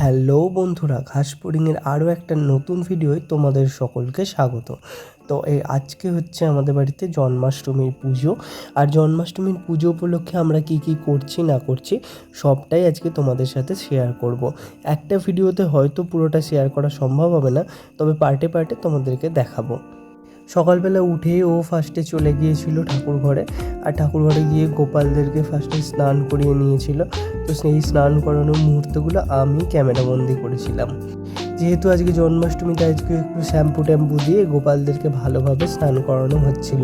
Hello বন্ধুরা ঘাসপুরিংয়ের আরও একটা নতুন ভিডিওয় তোমাদের সকলকে স্বাগত। তো এই আজকে হচ্ছে আমাদের বাড়িতে জন্মাষ্টমীর পুজো। আর জন্মাষ্টমীর পুজো উপলক্ষে আমরা কি কি করছি, না করছি, সবটাই আজকে তোমাদের সাথে শেয়ার করব। একটা ভিডিওতে হয়তো পুরোটা শেয়ার করা সম্ভব হবে না, তবে পার্টে পার্টে তোমাদেরকে দেখাবো। সকালবেলা উঠে ও ফার্স্টে চলে গিয়েছিল ঠাকুর ঘরে আর ঠাকুর ঘরে গিয়ে গোপালদেরকে ফার্স্টে স্নান করিয়ে নিয়েছিল। তো সেই স্নান করানোর মুহূর্তগুলো আমি ক্যামেরাবন্দি করেছিলাম। যেহেতু আজকে জন্মাষ্টমীতে আজকে একটু শ্যাম্পু ট্যাম্পু দিয়ে গোপালদেরকে ভালোভাবে স্নান করানো হচ্ছিল।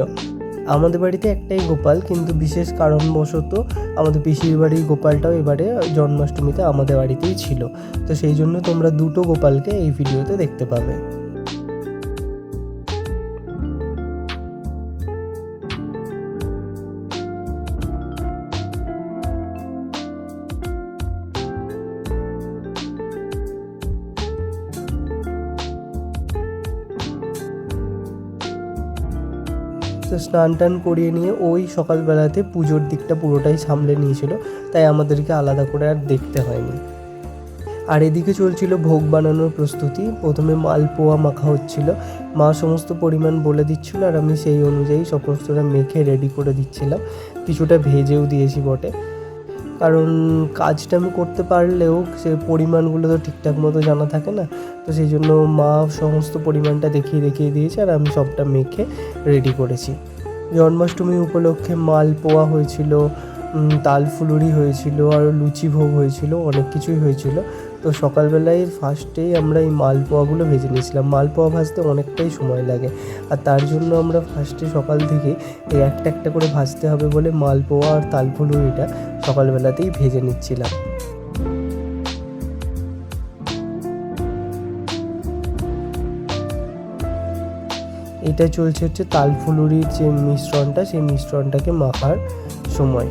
আমাদের বাড়িতে একটাই গোপাল, কিন্তু বিশেষ কারণবশত আমাদের পিসির বাড়ির গোপালটাও এবারে জন্মাষ্টমীতে আমাদের বাড়িতেই ছিল। তো সেই জন্য তোমরা দুটো গোপালকে এই ভিডিওতে দেখতে পাবে। স্নান টান করিয়ে নিয়ে ওই সকালবেলাতে পুজোর দিকটা পুরোটাই সামলে নিয়েছিল, তাই আমাদেরকে আলাদা করে আর দেখতে হয়নি। আর এদিকে চলছিল ভোগ বানানোর প্রস্তুতি, প্রথমে মালপোয়া মাখা হচ্ছিল, মা সমস্ত পরিমাণ বলে দিচ্ছিল আর আমি সেই অনুযায়ী সমস্তটা মেখে রেডি করে দিচ্ছিলাম, কিছুটা ভেজেও দিয়েছি বটে। কারণ কাজটা আমি করতে পারলেও সে পরিমাণগুলো তো ঠিকঠাক মতো জানা থাকে না। তো সেই জন্য মা সমস্ত পরিমাণটা দেখিয়ে দেখিয়ে দিয়েছে আর আমি সবটা মেখে রেডি করেছি। জন্মাষ্টমী উপলক্ষে মালপোয়া হয়েছিল তাল ফুলুরি হয়েছিল আর লুচি ভোগ হয়েছিল, অনেক কিছুই হয়েছিল। তো সকালবেলায় ফার্স্টেই আমরা এই মালপোয়াগুলো ভেজে নিয়েছিলাম। মালপোয়া ভাজতে অনেকটাই সময় লাগে। আর তার জন্য আমরা ফার্স্টে সকাল থেকে এই একটা একটা করে ভাজতে হবে বলে মালপোয়া আর তাল ফুলুরিটা সকালবেলাতেই ভেজে নিচ্ছিলাম। এটা চলছে হচ্ছে তালফুলুরির যে মিশ্রণটা, সেই মিশ্রণটাকে মাখার সময়।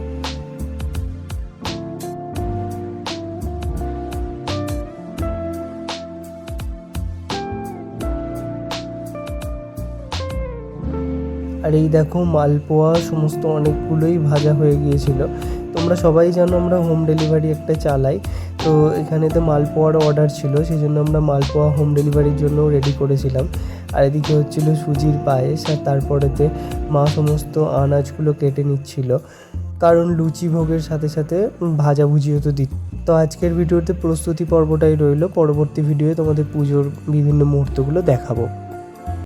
আর এই দেখো মালপোয়া, সমস্ত অনেকগুলোই ভাজা হয়ে গিয়েছিল। তোমরা সবাই জানো আমরা হোম ডেলিভারি একটা চালাই। তো এখানে তো মালপোয়ার অর্ডার ছিল সেই জন্য আমরা মালপোয়া হোম ডেলিভারির জন্য রেডি করেছিলাম। আর এদিকে হচ্ছিল সুজির পায়েস, আর তারপরেতে মা সমস্ত আনাজগুলো কেটে নিচ্ছিল। কারণ লুচি ভোগের সাথে সাথে ভাজাভুজিও তো দিত। তো আজকের ভিডিওতে প্রস্তুতি পর্বটাই রইল, পরবর্তী ভিডিওয়ে তোমাদের পুজোর বিভিন্ন মুহূর্তগুলো দেখাবো।